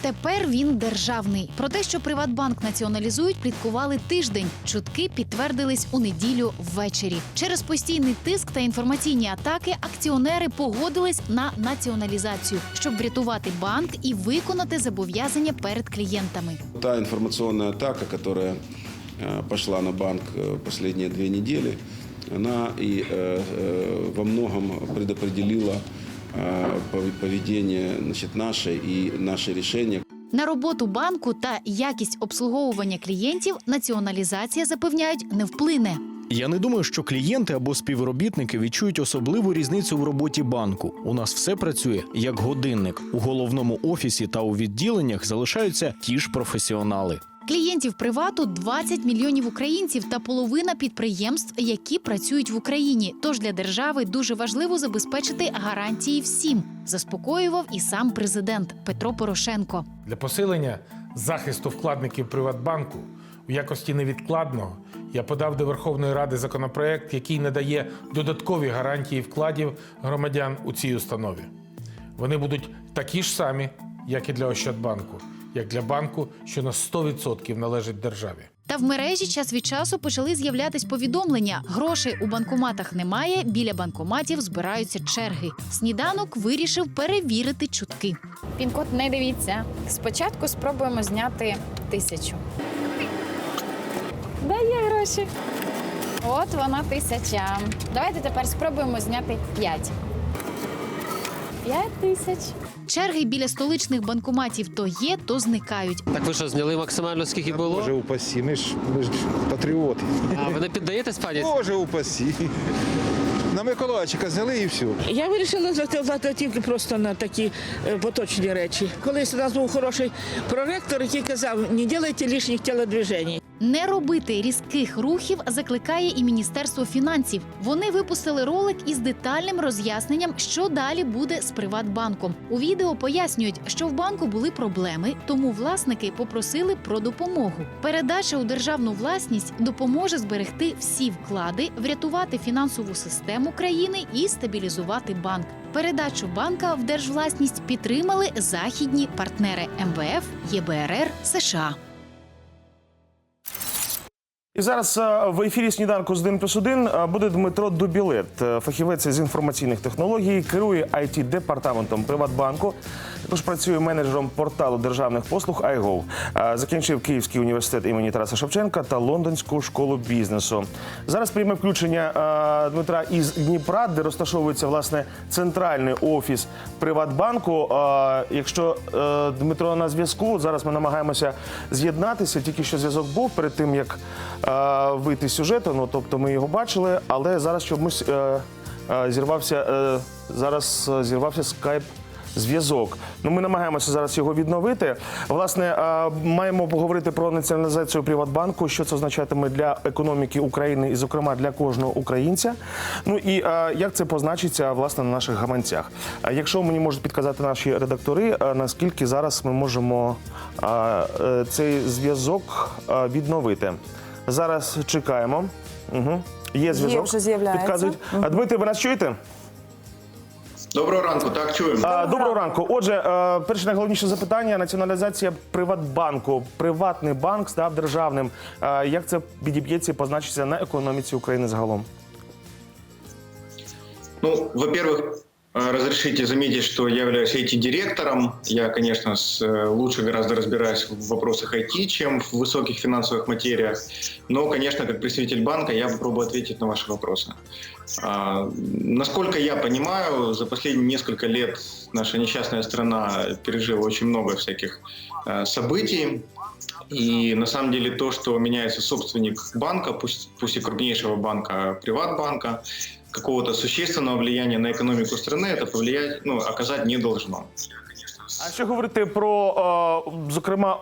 Тепер він державний. Про те, що Приватбанк націоналізують, пліткували тиждень. Чутки підтвердились у неділю ввечері. Через постійний тиск та інформаційні атаки акціонери погодились на націоналізацію, щоб врятувати банк і виконати зобов'язання перед клієнтами. Та информационная атака, которая э, пошла на банк э, последние две недели, она и э, э, во многом предопределила э, пов- поведение значит, наше и наши решения. На роботу банку та якість обслуговування клієнтів націоналізація запевняють не вплине. Я не думаю, що клієнти або співробітники відчують особливу різницю в роботі банку. У нас все працює як годинник. У головному офісі та у відділеннях залишаються ті ж професіонали. Клієнтів привату 20 мільйонів українців та половина підприємств, які працюють в Україні. Тож для держави дуже важливо забезпечити гарантії всім, заспокоював і сам президент Петро Порошенко. Для посилення захисту вкладників Приватбанку у якості невідкладного я подав до Верховної Ради законопроект, який надає додаткові гарантії вкладів громадян у цій установі. Вони будуть такі ж самі, як і для Ощадбанку, як для банку, що на 100% належить державі. Та в мережі час від часу почали з'являтись повідомлення: грошей у банкоматах немає. Біля банкоматів збираються черги. Сніданок вирішив перевірити чутки. Пін-код не дивіться. Спочатку спробуємо зняти тисячу. Де є гроші? От вона тисяча. Давайте тепер спробуємо зняти п'ять. П'ять тисяч. Черги біля столичних банкоматів то є, то зникають. Так ви що, зняли максимально скільки було? Боже упасі, ми ж, ми ж патріоти. А ви не піддаєтесь, пані? Боже упасі. На Миколайчика зняли і все. Я вирішила заплатити тільки просто на такі е, поточні речі. Колись у нас був хороший проректор, який казав, не робіть лишніх телодвижень. Не робити різких рухів закликає і Міністерство фінансів. Вони випустили ролик із детальним роз'ясненням, що далі буде з Приватбанком. У відео пояснюють, що в банку були проблеми, тому власники попросили про допомогу. Передача у державну власність допоможе зберегти всі вклади, врятувати фінансову систему країни і стабілізувати банк. Передачу банка в держвласність підтримали західні партнери МВФ, ЄБРР, США. І зараз е, в ефірі сніданку з 1 плюс 1 е, буде Дмитро Дубілет, е, фахівець з інформаційних технологій, керує it департаментом Приватбанку. Також працює менеджером порталу державних послуг iGo. Закінчив Київський університет імені Тараса Шевченка та Лондонську школу бізнесу. Зараз прийме включення Дмитра із Дніпра, де розташовується власне центральний офіс Приватбанку. Якщо е, Дмитро на зв'язку, зараз ми намагаємося з'єднатися. Тільки що зв'язок був перед тим, як вийти з сюжету. Ну тобто ми його бачили, але зараз чомусь е, е, зірвався зараз зірвався скайп. Зв'язок. Ну, ми намагаємося зараз його відновити. Власне, маємо поговорити про націоналізацію Приватбанку, що це означатиме для економіки України і, зокрема, для кожного українця. Ну і як це позначиться власне на наших гаманцях. Якщо мені можуть підказати наші редактори, наскільки зараз ми можемо е, цей зв'язок відновити? Зараз чекаємо. Угу. Є зв'язок. вже з'являється. Підказують. А, Дмитрий, ви нас чуєте? Доброго ранку, так чуємо. Доброго ранку. Отже, е, перше найголовніше запитання: націоналізація Приватбанку. Приватний банк став державним. Е, Як це підіб'ється і позначиться на економіці України загалом? Ну, во-первых, разрешите заметить, что я являюсь IT-директором. Я, конечно, э, лучше гораздо разбираюсь в вопросах IT, чем в высоких финансовых материях. Но, конечно, как представитель банка, я попробую ответить на ваши вопросы. А, насколько я понимаю, за последние несколько лет наша несчастная страна пережила очень много всяких э, событий. И на самом деле то, что меняется собственник банка, пусть, пусть и крупнейшего банка, приватбанка, какого-то существенного влияния на экономику страны это повлиять, ну, оказать не должно. А що говорити про, е, зокрема,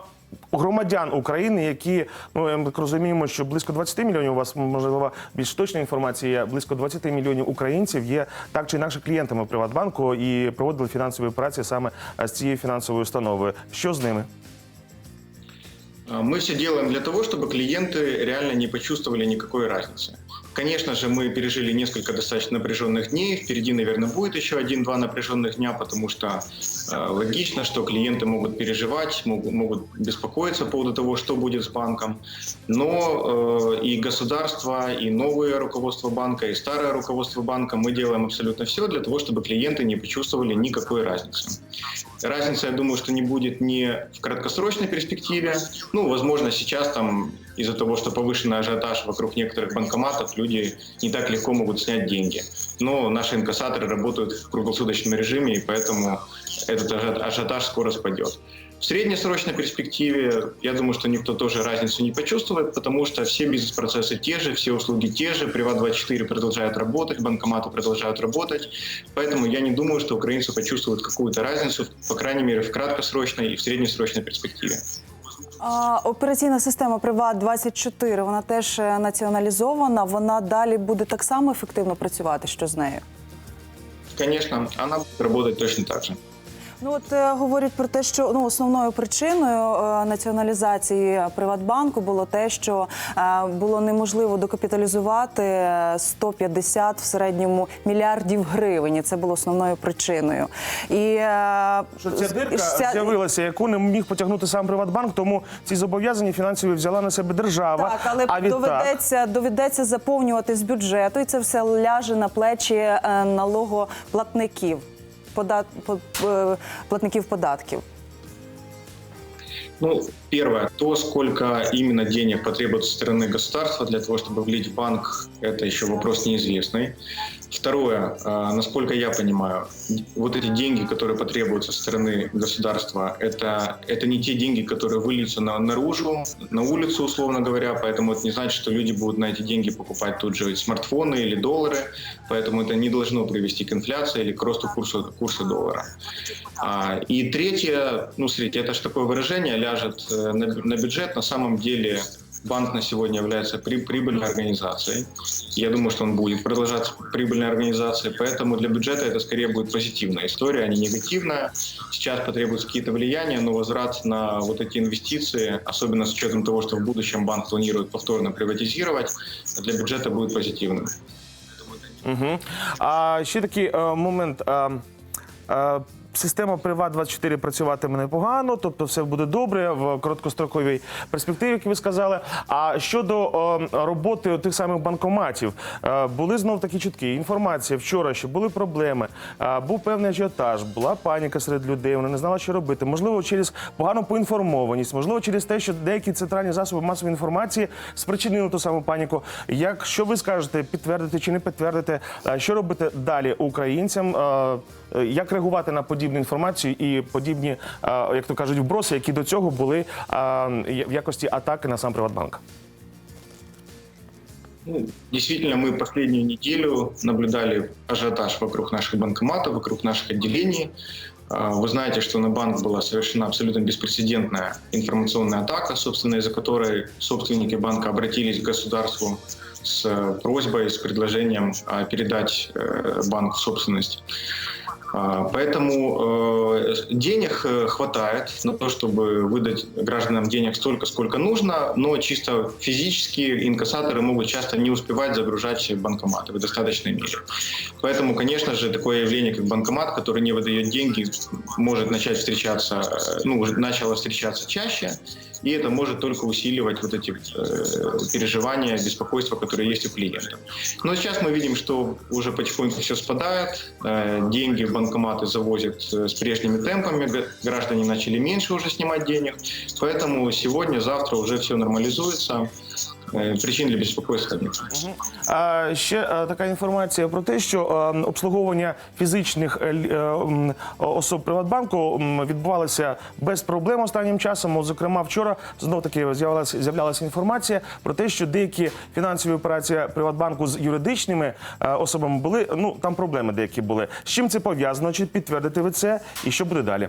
громадян України, які ну ми так розуміємо, що близько 20 мільйонів у вас можливо більш точна інформація. Близько 20 мільйонів українців є так чи інакше клієнтами Приватбанку і проводили фінансові операції саме з цією фінансовою установою. Що з ними? А, Мы все делаем для того, чтобы клиенты реально не почувствовали никакой разницы. Конечно же, мы пережили несколько достаточно напряженных дней. Впереди, наверное, будет еще один-два напряженных дня, потому что э, логично, что клиенты могут переживать, могут, могут беспокоиться по поводу того, что будет с банком. Но э, и государство, и новое руководство банка, и старое руководство банка, мы делаем абсолютно все для того, чтобы клиенты не почувствовали никакой разницы. Разница, я думаю, что не будет не в краткосрочной перспективе. Ну, возможно, сейчас там из-за того, что повышенный ажиотаж вокруг некоторых банкоматов, люди не так легко могут снять деньги. Но наши инкассаторы работают в круглосуточном режиме, и поэтому этот ажи- ажиотаж скоро спадет. В среднесрочной перспективе, я думаю, что никто тоже разницу не почувствует, потому что все бизнес-процессы те же, все услуги те же, Приват24 продолжает работать, банкоматы продолжают работать, поэтому я не думаю, что украинцы почувствуют какую-то разницу, по крайней мере, в краткосрочной и в среднесрочной перспективе. А, операційна система Приват 24 вона теж е, націоналізована. Вона далі буде так само ефективно працювати. Що з нею? Конечно, она будет работать точно так же. Ну от е, говорять про те, що ну основною причиною е, націоналізації Приватбанку було те, що е, було неможливо докапіталізувати е, 150 в середньому мільярдів гривень. І це було основною причиною. І е, Що ця дирка ця- з'явилася, яку не міг потягнути сам Приватбанк, тому ці зобов'язання фінансові взяла на себе держава. Так, але а відтак, доведеться, доведеться заповнювати з бюджету, і це все ляже на плечі е, налогоплатників, подат, е, платників податків. Ну, первое, то, сколько именно денег потребуется со стороны государства для того, чтобы влить в банк, это еще вопрос неизвестный. Второе, а, насколько я понимаю, вот эти деньги, которые потребуются со стороны государства, это, это не те деньги, которые выльются на, наружу, на улицу, условно говоря, поэтому это не значит, что люди будут на эти деньги покупать тут же смартфоны или доллары, поэтому это не должно привести к инфляции или к росту курса, курса доллара. А, И третье, ну, смотрите, это же такое выражение, ляжет э, на, бю- на бюджет. На самом деле банк на сегодня является при- прибыльной организацией. Я думаю, что он будет продолжаться прибыльной организацией, поэтому для бюджета это скорее будет позитивная история, а не негативная. Сейчас потребуются какие-то влияния, но возврат на вот эти инвестиции, особенно с учетом того, что в будущем банк планирует повторно приватизировать, для бюджета будет позитивным. Угу. А ще такий е, момент. Е, е, Система Приват 24 працюватиме непогано, тобто все буде добре в короткостроковій перспективі, як ви сказали. А щодо роботи тих самих банкоматів, е, були знов такі чутки. Інформація вчора, що були проблеми, е, був певний ажіотаж, була паніка серед людей, вони не знали, що робити. Можливо, через погану поінформованість, можливо, через те, що деякі центральні засоби масової інформації спричинили ту саму паніку. Як що ви скажете, підтвердити чи не підтвердити, е, що робити далі українцям? Як реагувати на подібну інформацію і подібні, е, як то кажуть, вброси, які до цього були е, в якості атаки на сам Приватбанк? Ну, действительно, мы последнюю неделю наблюдали ажиотаж вокруг наших банкоматов, вокруг наших отделений. А, Вы знаете, что на банк была совершена абсолютно беспрецедентная информационная атака, собственно, из-за которой собственники банка обратились к государству с э, просьбой, с предложением а, передать э, банк в собственность. А, Поэтому э, денег э, хватает на то, чтобы выдать гражданам денег столько, сколько нужно, но чисто физически инкассаторы могут часто не успевать загружать банкоматы в достаточной мере. Поэтому, конечно же, такое явление, как банкомат, который не выдает деньги, может начать встречаться, э, ну, начало встречаться чаще, и это может только усиливать вот эти э, переживания, беспокойства, которые есть у клиентов. Но сейчас мы видим, что уже потихоньку все спадает, э, деньги в банкоматы завозят э, с прежними темпами, г- граждане начали меньше уже снимать денег, поэтому сегодня, завтра уже все нормализуется. Э, Причин для беспокойства. А ще е, така інформація про те, що е, обслуговування фізичних е, е, особ Приватбанку відбувалося без проблем останнім часом. Зокрема, вчора знов таки з'явилася з'являлася інформація про те, що деякі фінансові операції Приватбанку з юридичними е, особами були. Ну там проблеми деякі були. З чим це пов'язано? Чи підтвердите ви це? І що буде далі?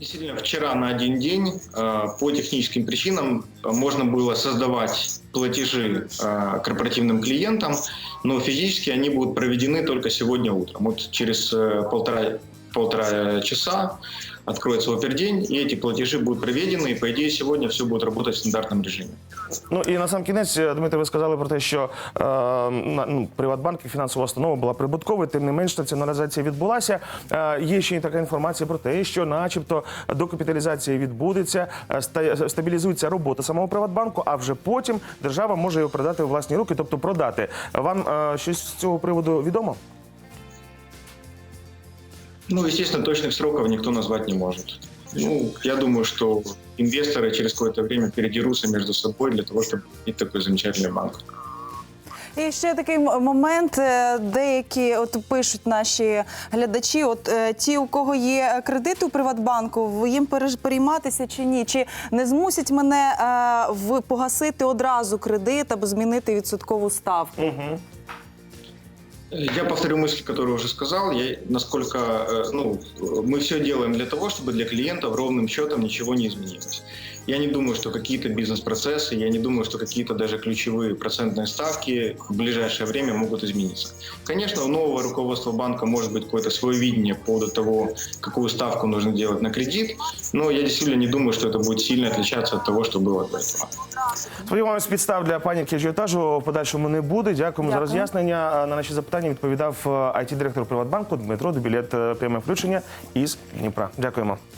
Действительно, вчера на один день э, по техническим причинам э, можно было создавать платежи э, корпоративным клиентам, но физически они будут проведены только сегодня утром. Вот через полтора полтора часа, откроется опердень, и эти платежи будут проведены, и, по идее, сегодня все будет работать в стандартном режиме. Ну і на сам кінець, е, Дмитро, ви сказали про те, що е, на- ну, Приватбанк і фінансова установа була прибутковою, тим не менш націоналізація відбулася. Е, є ще й така інформація про те, що, начебто, докапіталізація відбудеться, е, ста- стабілізується робота самого Приватбанку, а вже потім держава може його передати у власні руки, тобто продати. Вам е, щось з цього приводу відомо? Ну, естественно, точных сроков никто назвать не может. Ну, я думаю, что инвесторы через какое-то время передерутся между собой для того, чтобы иметь такой замечательный банк. І ще такий м- момент. е, Деякі от пишуть наші глядачі: от е, ті, у кого є кредити у Приватбанку, в- їм переж- перейматися чи ні? Чи не змусять мене е, в погасити одразу кредит або змінити відсоткову ставку? Я повторю мысль, которую уже сказал. Я, насколько э, ну, мы все делаем для того, чтобы для клиентов ровным счетом ничего не изменилось. Я не думаю, что какие-то бизнес-процессы, я не думаю, что какие-то даже ключевые процентные ставки в ближайшее время могут измениться. Конечно, у нового руководства банка может быть какое-то свое видение по поводу того, какую ставку нужно делать на кредит, но я действительно не думаю, что это будет сильно отличаться от того, что было до этого. Сподіваємось, підстав для паніки ажіотажу в подальшому не буде. Дякуємо за Дякую. роз'яснення. На наші запитання відповідав it директор Приватбанку Дмитро Дебілет. Пряме включення із Дніпра. Дякуємо.